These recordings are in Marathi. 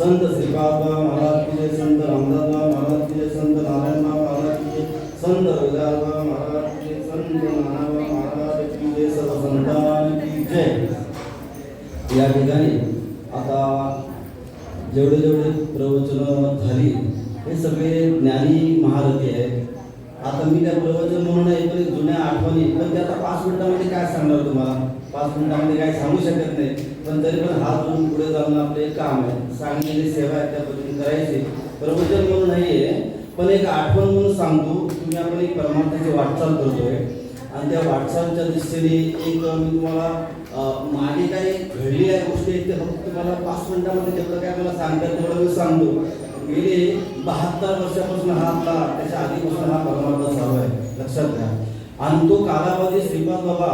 संत श्रीपादबा महाराज की जय संत रामदासबा महाराज की जय संत नारायणबा महाराज की जय संत रविदासबा महाराज की जय संत नानाबा महाराज की जय सर्व संतान की जय. या ठिकाणी आता जेवढे जेवढे प्रवचन झाली हे सगळे ज्ञानी महारथी आहेत आता मी काय प्रवचन म्हणून नाही पण जुन्या आठवणी पण ते आता पाच मिनिटामध्ये काय सांगणार तुम्हाला पाच मिनिटामध्ये काय सांगू शकत नाही आपण हात जोडून पुढे जाऊन आपले एक काम आहे. सांगलेली सेवा आहे त्या पद्धतीने करायची प्रवचन म्हणून नाही आहे पण एक आठवण म्हणून सांगतो तुम्ही आपण एक परमार्थाची वाटचाल करतोय. आणि त्या वाटचालच्या दृष्टीने एक मी तुम्हाला मागे काही घडली आहे गोष्टी आहेत ते फक्त तुम्हाला पाच मिनिटामध्ये जेवढं काय मला सांगतात तेवढं मी सांगतो. गेले बहात्तर वर्षापासून हा आपला त्याच्या आधीपासून हा परमार्थ चालू आहे. लक्षात घ्या. आणि तो कालावधी श्रीपाद बाबा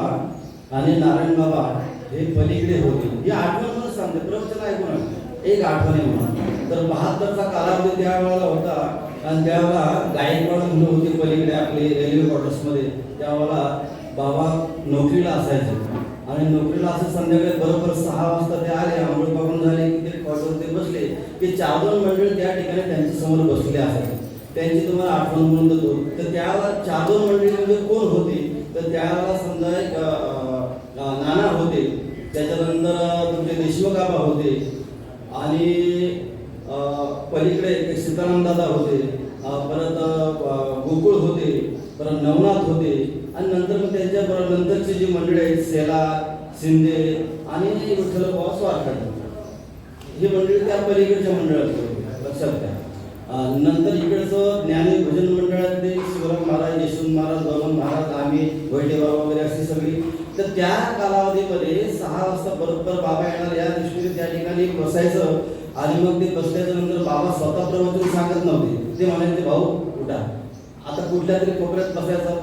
आणि नारायण बाबा हे पलीकडे होते ही आठवण म्हणून सांगते. प्रवचन ऐकून एक आठवण आहे म्हणून. तर बहात्तरचा कालावधी त्यावेळेला होता. आणि त्यावेळेला गायकवाड मुलं होते पलीकडे आपले रेल्वे क्वार्टर्समध्ये. त्यावेळेला बाबा नोकरीला असायचे. आणि नोकरीला असं संध्याकाळी बरोबर सहा वाजता ते आले. आंघोळ पाहून झाले. की ते क्वार्टर ते बसले की चार दोन मंडळी त्या ठिकाणी त्यांच्यासमोर बसले असायचे. त्यांची तुम्हाला आठवण म्हणून देतो. तर त्यावेळेला चार दोन मंडळी म्हणजे कोण होते? तर त्यावेळेला समजा एक अं, अं, नाना होते त्याच्यानंतर तुमचे देशमुख आबा होते आणि पलीकडे एक होते परत गोकुळ होते परत नवनाथ होते आणि नंतर मग त्यांच्या नंतरची जी मंडळी आहेत सेला शिंदे आणि विठ्ठल बाबा स्वारखड. ही मंडळी त्या पलीकडच्या मंडळात लक्षात घ्या. नंतर इकडचं ज्ञानी भजन मंडळातले शिवराम महाराज यशवंत महाराज बाबा महाराज आम्ही वैटे बाबा वगैरे अशी सगळी तर त्या कालावधीमध्ये सहा वाजता बरोबर बाबा येणार. या दृष्टीने त्या ठिकाणी बसायचं आणि मग ते बसल्याच्या नंतर बाबा स्वतः प्रवचन सांगत नव्हते. ते म्हणायचे भाऊ उठा. आता कुठल्या तरी कोपऱ्यात बसायचं.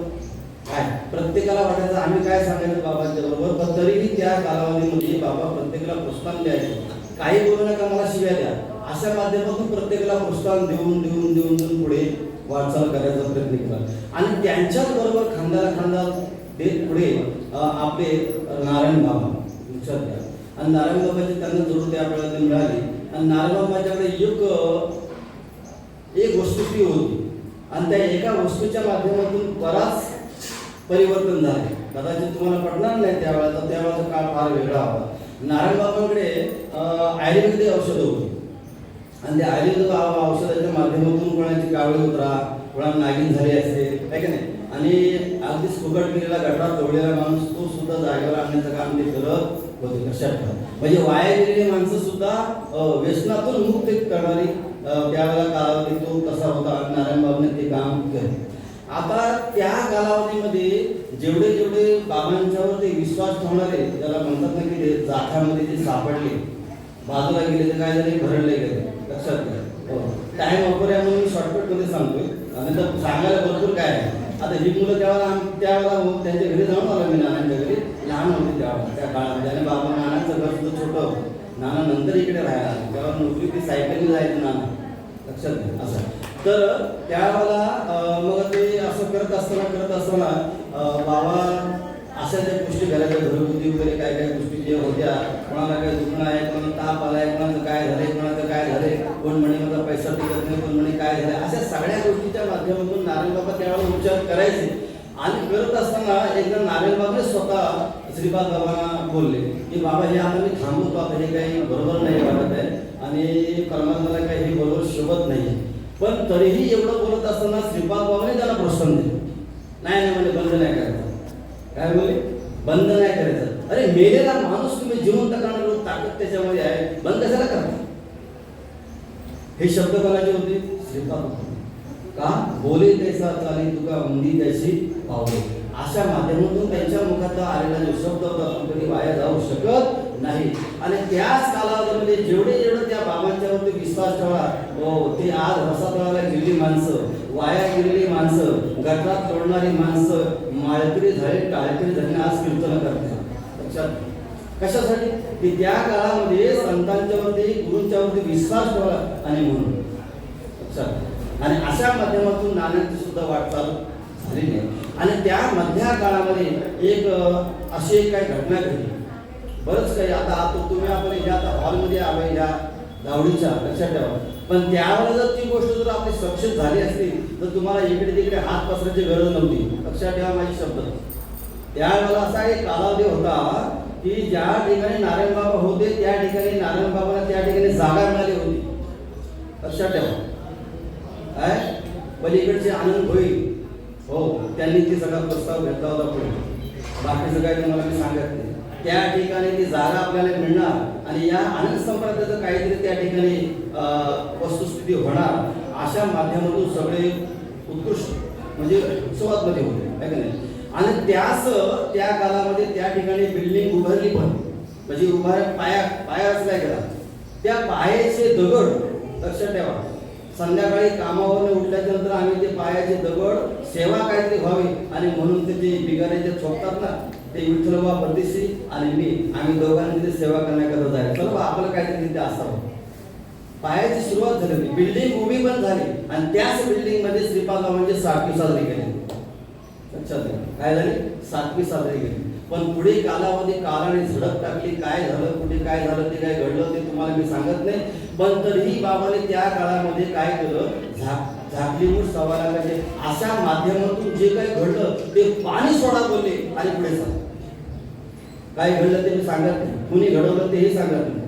काय? प्रत्येकाला वाटायचं आम्ही काय सांगायचं बाबांच्या बरोबर? पण तरीही त्या कालावधीमध्ये बाबा प्रत्येकाला प्रोत्साहन द्यायचे. काही बोलू नका मला शिव्या द्या. अशा माध्यमातून प्रत्येकाला प्रोत्साहन देऊन देऊन देऊन देऊन पुढे वाटचाल करायचा प्रयत्न केला. आणि त्यांच्याच बरोबर खांद्याला खांदा ते पुढे आपले नारायण बाबा लक्षात घ्या. आणि नारायण बाबाची त्यांना जरूर त्या वेळेला मिळाली. आणि नारायण बाबाच्याकडे एक एक वस्तुस्थिती होती. आणि त्या एका वस्तूच्या माध्यमातून बराच परिवर्तन झाले. कदाचित तुम्हाला पडणार नाही त्यावेळेला त्यावेळेचा काळ फार वेगळा होता. नारायण बाबांकडे आयुर्वेदिक औषधं होती. आणि त्या आयुर्वेद औषधाच्या माध्यमातून कोणाची कावळी उतरा कोणाला नागिन झाली असेल आहे की नाही? आणि अगदी फुकट केलेला गटार तोडलेला माणूस तो सुद्धा जागेवर आणण्याचं काम ते करत होते लक्षात ठेवा. म्हणजे वाया गेलेली माणसं सुद्धा व्यसनातून मुक्त करणारी त्यावेळेला कालावधी तो कसा होता नारायण बाबाने ते काम केले. आता त्या कालावधीमध्ये जेवढे जेवढे बाबांच्यावर ते विश्वास ठेवणारे त्याला म्हणतात ना की ते जाथ्यामध्ये जे सापडले बाजूला गेले तर काय झाले भरडले गेले. लक्षात घ्या टाइम हो. वापर आहे म्हणून मी शॉर्टकटमध्ये सांगतोय. आणि तर सांगायला भरपूर काय आहे. आता ही मुलं त्यावेळेला आम- त्यावेळेला हो- त्यांच्या घरी जाऊन आलो मी नानांच्या घरी. लहान होती त्यावेळेला त्या काळामध्ये आणि बाबा नानांचं घर सुद्धा छोटं होतं. नाना नंतर इकडे राहायला आले. तेव्हा नोकरी ती सायकलने जायचं नाना. लक्षात घ्या. असं. तर त्यावेळेला अं, मग ते असं करत असताना करत असताना अं, बाबा अशा ज्या गोष्टी घराच्या घरगुती वगैरे काय काय गोष्टी ज्या होत्या कोणाला काय दुखणं आहे कोणाला ताप आलाय कोणाचं काय झालंय कोणाचं काय झालंय कोण म्हणे माझा पैसा टिकत नाही कोण म्हणे काय झालंय असं माध्यमातून नारायण बाबा त्यावेळेला उपचार करायचे. आणि करत असताना एकदा नारायण बाबाने स्वतः श्रीपाद बाबांना बोलले की बाबा हे आता मी थांबवतो आता हे काही बरोबर नाही वाटत आहे. आणि परमात्माला काही हे बरोबर शोभत नाही. पण तरीही एवढं बोलत असताना श्रीपाद बाबाने त्याला प्रोत्साहन दिलं. नाही नाही म्हणजे बंद नाही करायचं. काय बोले बंद नाही करायचं. अरे मेलेला माणूस तुम्ही जिवंत करणार ताकद त्याच्यामध्ये आहे. बंद कशाला करता हे शब्द कोणाचे होते? श्रीपाद बाबा. का? बोले तैसा चाली तुका उंदी तशी पावले. अशा माध्यमातून त्यांच्या मुखात आलेला जो शब्द होता कधी वाया जाऊ शकत नाही. आणि त्याच कालावधीमध्ये जेवढे जेवढे त्या बाबांच्यावरती विश्वास ठेवला हो ते आज रसातळाला गेलेली माणसं वाया गेलेली माणसं गटात तोडणारी माणसं माळकरी झाले टाळकरी झाले आज कीर्तन करतात. लक्षात कशासाठी? की त्या काळामध्ये संतांच्यावरती गुरूंच्यावरती विश्वास ठेवला आणि म्हणून. लक्षात आणि अशा माध्यमातून नाण्यांची सुद्धा वाटचाल झालेली आहे आणि त्या मधल्या काळामध्ये एक अशी एक काही घटना घडली. बरंच काही आता आता तुम्ही आपण ज्या आता हॉलमध्ये आलो या धावडीच्या लक्षात ठेवा. पण त्यावेळेला जर ती गोष्ट जर आपली सक्सेस झाली असती तर तुम्हाला इकडे तिकडे हात पसरायची गरज नव्हती. लक्षात ठेवा माझी शब्द. त्यावेळेला असा एक कालावधी होता की ज्या ठिकाणी नारायण बाबा होते त्या ठिकाणी नारायण बाबाला त्या ठिकाणी जागा मिळाली होती. लक्षात ठेवा. काय? पलीकडचे आनंद होईल. हो त्यांनी ती सगळा प्रस्ताव घेतला होता पुढे. बाकीचं काय तुम्हाला मी सांगत नाही. त्या ठिकाणी ती जागा आपल्याला मिळणार आणि या आनंद संप्रदायाचं काहीतरी त्या ठिकाणी वस्तुस्थिती होणार अशा माध्यमातून सगळे उत्कृष्ट म्हणजे सुरुवातमध्ये होते. आहे का नाही? आणि त्याच त्या काळामध्ये त्या ठिकाणी बिल्डिंग उभारली पण. म्हणजे उभार पाया पाया रचला गेला. त्या पायाचे दगड लक्षात ठेवा. संध्याकाळी कामावर उठल्याच्या नंतर आम्ही ते पायाचे दगड सेवा काहीतरी व्हावी. आणि म्हणून ते ते बिगारे जे चोपतात ना ते विठ्ठलबा परदेशी आणि मी आम्ही दोघांनी तिथे सेवा करण्याकरता जायचं. चला आपलं काहीतरी तिथे असावं. पायाची सुरुवात झाली होती. बिल्डिंग उभी पण झाली. आणि त्याच बिल्डिंगमध्ये श्रीपाद म्हणजे सातवी साजरी केली. लक्षात काय झाली? सातवी साजरी केली. पण पुढे कालावधी काळाने झडप टाकली काय झालं कुठे काय झालं ते काय घडलं ते तुम्हाला मी सांगत नाही. पण तरीही बाबाने त्या काळामध्ये काय केलं? झाक झाकलीमूठ सवाला म्हणजे अशा माध्यमातून जे काही घडलं ते पाणी सोडा बोलले आणि पुढे सांग काय घडलं ते मी सांगत नाही. कुणी घडवलं तेही सांगत नाही.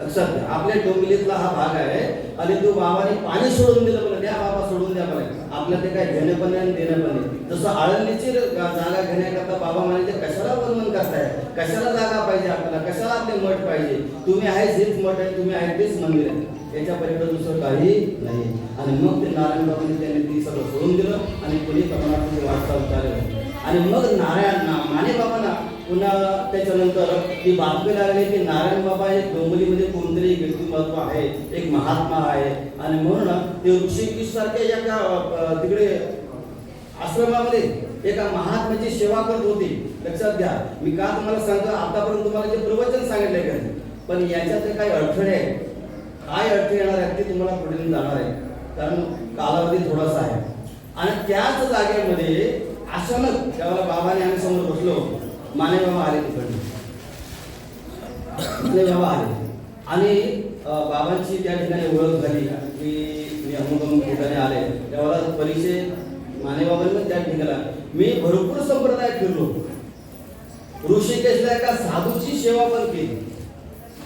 लक्षात घ्या आपल्या डोंबिलीतला हा भाग आहे आणि तो बाबाने पाणी सोडून दिलं त्या द्या बाबा सोडून द्या पण. आपलं ते काय घेणं पण नाही आणि देणं पण नाही जसं आळंदीची जागा घेण्याकरता बाबा म्हणाले कशाला वर्णन करताय? कशाला जागा पाहिजे आपल्याला? कशाला आपले मठ पाहिजे? तुम्ही आहे हेच मठ आहे तुम्ही आहे तेच मंदिर आहे. याच्या पलीकडे दुसरं काही नाही. आणि मग ते नारायण बाबांनी त्यांनी ती सगळं सोडून दिलं आणि पुढे प्रमाणात वाटचाल चालू आणि मग नारायण माने बाबांना पुन्हा त्याच्यानंतर ती बातमी लागली की नारायण बाबा हे डोंबलीमध्ये कोणतरी व्यक्तिमत्व आहे एक महात्मा आहे. आणि म्हणून ते ऋषिकेश सारख्या एका तिकडे आश्रमामध्ये एका महात्म्याची सेवा करत होती. लक्षात घ्या मी का तुम्हाला सांगतो आतापर्यंत तुम्हाला जे प्रवचन सांगितले का पण याच्यात काही अडथळे आहेत? काय अडथळे येणार आहेत ते तुम्हाला पुढे जाणार आहे कारण कालावधी थोडासा आहे. आणि त्याच जागेमध्ये अचानक त्यावेळेला बाबाने आम्ही समोर बसलो. माने बाबा आले तिकडे. माने बाबा आले आणि बाबांची त्या ठिकाणी ओळख झाली की मी अमुक अमुक ठिकाणी आले. तेव्हा परिचय माने बाबांनी त्या ठिकाणी मी भरपूर संप्रदाय फिरलो. ऋषिकेशला एका साधूची सेवा पण केली.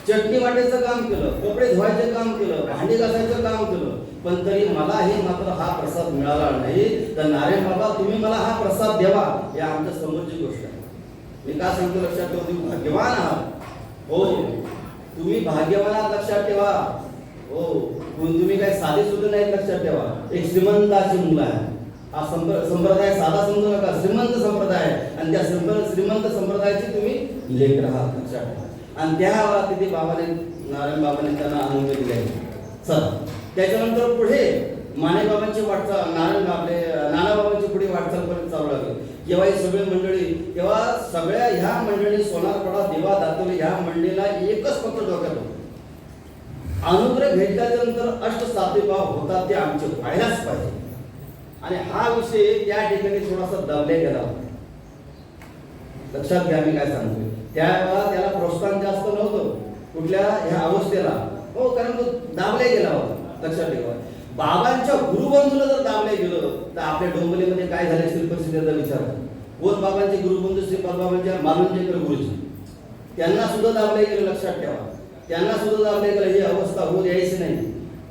चटणी वाटायचं काम केलं कपडे धुवायचं काम केलं भांडी घासायचं काम केलं. पण तरी मलाही मात्र हा प्रसाद मिळाला नाही. तर नारायण बाबा तुम्ही मला हा प्रसाद द्यावा या आमच्या समोरची गोष्ट आहे. मी का सांगतो लक्षात ठेवा तुम्ही भाग्यवान आहात. हो. तुम्ही भाग्यवान आहात लक्षात ठेवा. हो. तुम्ही काय साधे सुद्धा नाही लक्षात ठेवा. एक श्रीमंताची मुलं आहे हा संप्र- संप्रदाय साधा समजू नका. श्रीमंत संप्रदाय आणि त्या श्रीमंत श्रीमंत संप्रदायाची तुम्ही लेख राहात लक्षात ठेवा. आणि त्या तिथे बाबाने नारायण बाबाने त्यांना आनंद दिले आहे. चला. त्याच्यानंतर पुढे माने बाबांची वाटचाल नारायण बाबले नाना बाबांची पुढे वाटचाल पर्यंत चालू लागली. जेव्हा ही सगळे मंडळी तेव्हा सगळ्या ह्या मंडळी सोनारपडा देवा दातोली ह्या मंडळीला एकच फक्त डोक्यात होतं. अनुग्रह भेटल्याच्या नंतर अष्ट सातवे भाव होतात ते आमचे व्हायलाच पाहिजे. आणि हा विषय त्या ठिकाणी थोडासा दबल्या गेला होता. लक्षात घ्या मी काय सांगतोय. त्यावेळेला त्याला प्रोत्साहन जास्त नव्हतं. कुठल्या ह्या अवस्थेला. हो कारण तो दाबल्या गेला होता. लक्षात ठेवा. बाबांच्या गुरुबंधूला जर दाबले गेलं तर आपल्या डोंबलीमध्ये काय झाले असेल परिस्थितीचा विचार. करा. कोण बाबांचे गुरुबंधू श्री बाबांच्या मालुंजेकर गुरुजी? त्यांना सुद्धा दाबले गेलं लक्षात ठेवा. त्यांना सुद्धा दाबले गेलं ही अवस्था होऊ द्यायची नाही.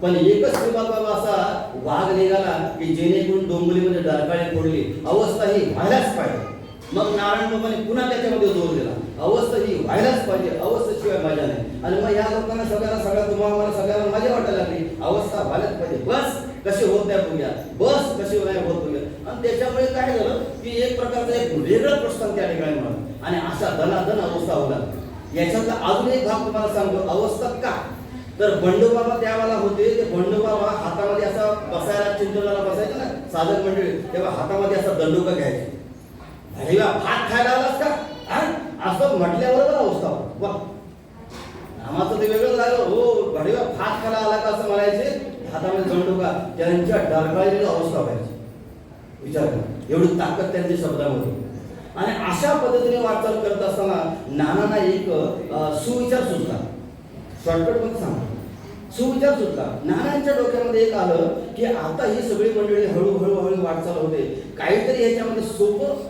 पण एकच श्रीपाद बाबा असा वाघ निघाला की जेणेकरून डोंबलीमध्ये डरकाळी फोडली. अवस्था ही व्हायलाच पाहिजे. मग नारायण बाबाने पुन्हा त्याच्यामध्ये जोर दिला. अवस्था ही व्हायलाच पाहिजे अवस्थेशिवाय मजा नाही. आणि मग या लोकांना सगळ्यांना सगळ्या तुम्हाला मला सगळ्यांना मजा वाटायला लागली. अवस्था व्हायलाच पाहिजे. बस कशी होत नाही बघूया बस कशी नाही होत बघूया आणि त्याच्यामुळे काय झालं की एक प्रकारचं एक वेगळं प्रश्न त्या ठिकाणी मिळालं आणि अशा धनाधन अवस्था होऊ लागली याच्यातला अजून एक भाग तुम्हाला सांगतो. अवस्था का? तर बंडोबाबा त्यावेळेला होते. ते बंडोबाबा हातामध्ये असा बसायला चिंतनाला बसायचं ना साधक मंडळी. तेव्हा हातामध्ये असा दंडुका घ्यायचे. भात खायला आलास का? असं म्हटल्यावर अवस्था वा नामाचं ते वेगळं झालं. हो घडीवा भात खाला आला का असं म्हणायचे? हातामध्ये दंडुका त्यांच्या डरकाळलेली अवस्था व्हायची. विचार करा. एवढी ताकद त्यांच्या शब्दामध्ये. आणि अशा पद्धतीने वाटचाल करत असताना नानांना एक सुविचार सुचला. शॉर्टकटमध्ये सांगा सुविचार सुचला. नानांच्या डोक्यामध्ये एक आलं की आता ही सगळी मंडळी हळूहळू हळू वाटचाल होते. काहीतरी याच्यामध्ये सोपं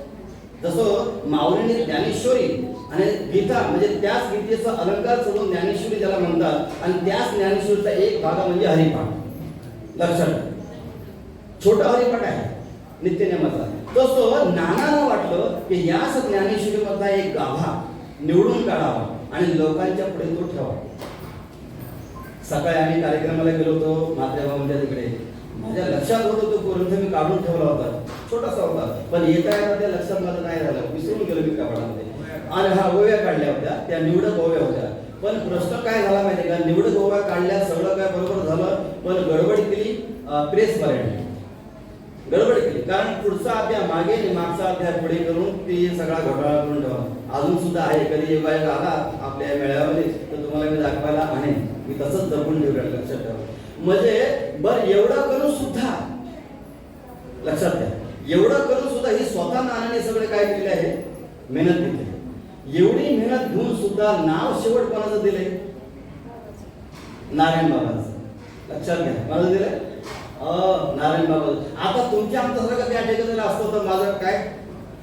जसं माऊलीने ज्ञानेश्वरी आणि गीता म्हणजे त्याच गीतेचा अलंकार सोडून ज्ञानेश्वरी ज्याला म्हणतात आणि त्याच ज्ञानेश्वरीचा एक भाग म्हणजे हरिपाठ. लक्षात छोटा हरिपाठ आहे नित्यनेमाचा तसं नानाला वाटलं की याच ज्ञानेश्वरी मधला एक गाभा निवडून काढावा आणि लोकांच्या पुढे तो ठेवा. सकाळी आम्ही कार्यक्रमाला गेलो होतो मात्रेभावांच्या तिकडे माझ्या लक्षात होतं तो ग्रंथ मी काढून ठेवला होता. छोटासा होता. पण येता येता त्या लक्षात माझं नाही झालं विसरून गेलो मी कपाडामध्ये आणि हा ओव्या काढल्या होत्या त्या निवडक ओव्या होत्या. पण प्रश्न काय झाला माहिती का? निवडक ओव्या काढल्या सगळं काय बरोबर झालं पण गडबड केली प्रेस पर्यंत गडबड केली. कारण पुढचा अध्याय मागे आणि मागचा अध्याय पुढे करून ते सगळा घोटाळा करून ठेवा. अजून सुद्धा आहे. कधी योगायोग आला आपल्या मेळाव्यामध्ये तर तुम्हाला मी दाखवायला आणेन. मी तसंच जपून ठेवलं लक्षात ठेवा. म्हणजे बर एवढं करून सुद्धा लक्षात घ्या एवढं करून सुद्धा ही स्वतः नानाने सगळे काय केले आहे? मेहनत घेतली. एवढी मेहनत घेऊन सुद्धा नाव शेवट कोणाचं दिले नारायण बाबांचं. लक्षात घ्या. कोणाचं दिलंय? अ, नारायण बाबा आता तुमच्या आमच्यासारखं त्या ठिकाणी असतं तर माझं काय?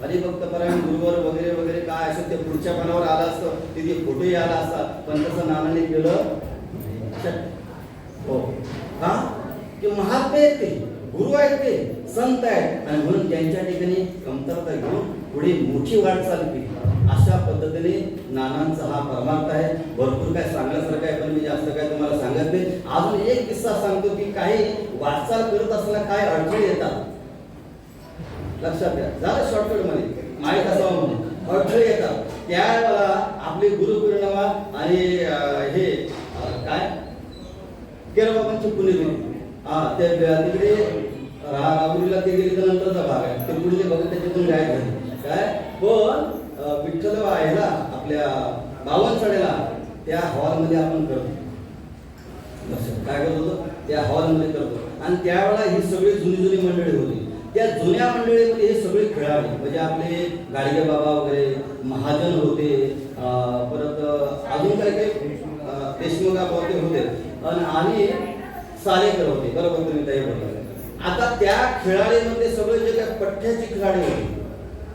हरिभक्त परायण गुरुवर वगैरे वगैरे काय असेल ते पुढच्या पानावर आलं असतं तिथे फोटोही आला असता पण तसं नानाने केलं हो. का? की महात्मे ते. गुरु आहेत ते संत आहेत. आणि म्हणून त्यांच्या ठिकाणी कमतरता घेऊन पुढे मोठी वाटचाल केली. अशा पद्धतीने नानांचा हा परमार्थ आहे. भरपूर काय सांगण्यासारखं आहे पण मी जास्त काय तुम्हाला सांगत नाही. अजून एक किस्सा सांगतो की काही वाटचाल करत असताना काय अडचणी येतात? लक्षात घ्या. झालं शॉर्टकटमध्ये. माहीत असावं म्हणून अडचणी येतात. त्यावेळेला गुरु गुरुपौर्णिमा आणि हे काय? काय बाबांची पुण्यतिथी हा त्या तिकडे रा- राहुरीला ते गेले तर नंतरचा भाग आहे. ते पुढले बघत त्याच्यातून गायब झाले. काय? पण विठ्ठल ह्याला आपल्या बावनसड्याला त्या हॉलमध्ये आपण करतो. काय करत होतो? त्या हॉलमध्ये करतो. आणि त्यावेळेला ही सगळी जुनी जुनी मंडळी होती. त्या जुन्या मंडळीमध्ये हे सगळे खेळाडू म्हणजे आपले गाडगे बाबा वगैरे महाजन होते अं, परत अजून काय काही अं, देशमुख होते. अन- आणि सालेकर होते. बरोबर तुम्ही ताई बोलतो आता त्या खेळाडूमध्ये सगळे जे काय पठ्याचे खेळाडू होते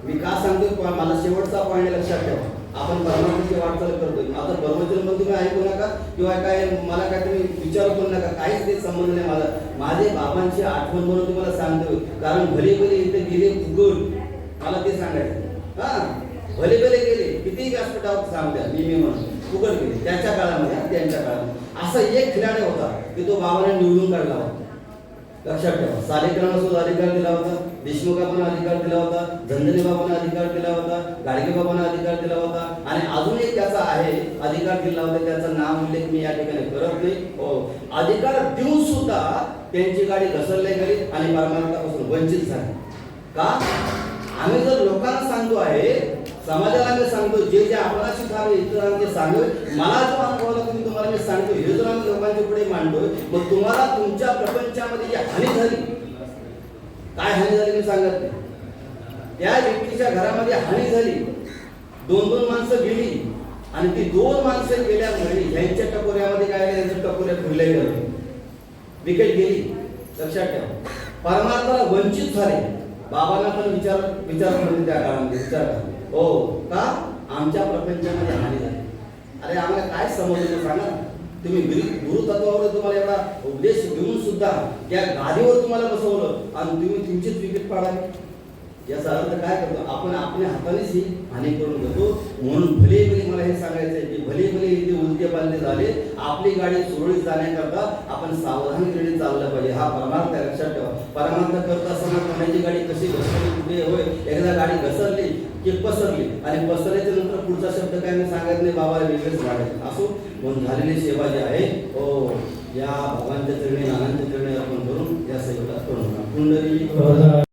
मी का सांगतो मला शेवटचा पॉईंट लक्षात ठेवा. आपण परमात्माची वाटचाल करतोय. आता परमेश्वर पण तुम्ही ऐकू नका किंवा काय मला काय तुम्ही विचार करू नका. काहीच ते संबंध नाही मला माझे बाबांची आठवण म्हणून तुम्हाला सांगतोय. कारण भले भले इथे गेले फुगून मला ते सांगायचं हा? भले भले गेले किती व्यासपीठावर सांगत्या मी मी म्हणून. फुगड गेले. त्याच्या काळामध्ये त्यांच्या काळामध्ये. असा एक खिलाडी होता की तो बाबाने निवडून काढला होता. लक्षात ठेवा. सालेकरांना सुद्धा अधिकार दिला होता देशमुखांना अधिकार दिला होता धनधने बाबांना अधिकार दिला होता गाडगे बाबांना अधिकार दिला होता आणि अजून एक त्याचा आहे अधिकार दिला होता त्याचा नाव उल्लेख मी या ठिकाणी करत नाही हो. अधिकार देऊन सुद्धा त्यांची गाडी घसरली गेली आणि परमार्थापासून वंचित झाली. का? आम्ही जर लोकांना सांगतो आहे समाजाला आम्ही सांगतो जे जे आपणाशी झाले इतरांचे सांगू मला जो अनुभव आला तुम्ही तुम्हाला मी सांगतो हे जर आम्ही लोकांच्या पुढे मांडतोय मग तुम्हाला तुमच्या प्रपंचामध्ये जी हानी झाली काय हानी झाली मी सांगत नाही. त्या व्यक्तीच्या घरामध्ये हानी झाली. दोन दोन माणसं गेली आणि ती दोन माणसं गेल्यामुळे यांच्या टपोऱ्यामध्ये काय यांच्या टपोऱ्या फिरल्या गेलं विकेट गेली. लक्षात ठेवा. परमार्थाला वंचित झाले. बाबांना पण विचार विचार म्हणजे त्या काळामध्ये विचार हो का? आमच्या प्रपंचामध्ये हानी झाली. अरे आम्हाला काय समजलं सांगा तुम्ही गुरु गुरुतत्वावर तुम्हाला एवढा उपदेश घेऊन सुद्धा त्या गादीवर तुम्हाला बसवलं आणि तुम्ही तुमचीच विकेट पाडावी. याचा अर्थ काय करतो? आपण आपल्या हातानेच ही हानी करून घेतो. म्हणून भले भले मला हे सांगायचं आहे की भले भले इथे उलटे पालटे झाले आपली गाडी सुरळीत जाण्याकरता आपण सावधानतेने चाललं पाहिजे. हा परमार्थ लक्षात ठेवा. परमार्थ करत असताना कोणाची गाडी कशी घसरली कुठे होय? एकदा गाडी घसरली की पसरली आणि पसरल्याच्या नंतर पुढचा शब्द काय मी सांगत नाही बाबा वेगळेच वाढेल असो म्हणून झालेली सेवा जी आहे हो या भगवानच्या चरणी नानांच्या चरणी आपण करून या सेवेला करून पुंडरी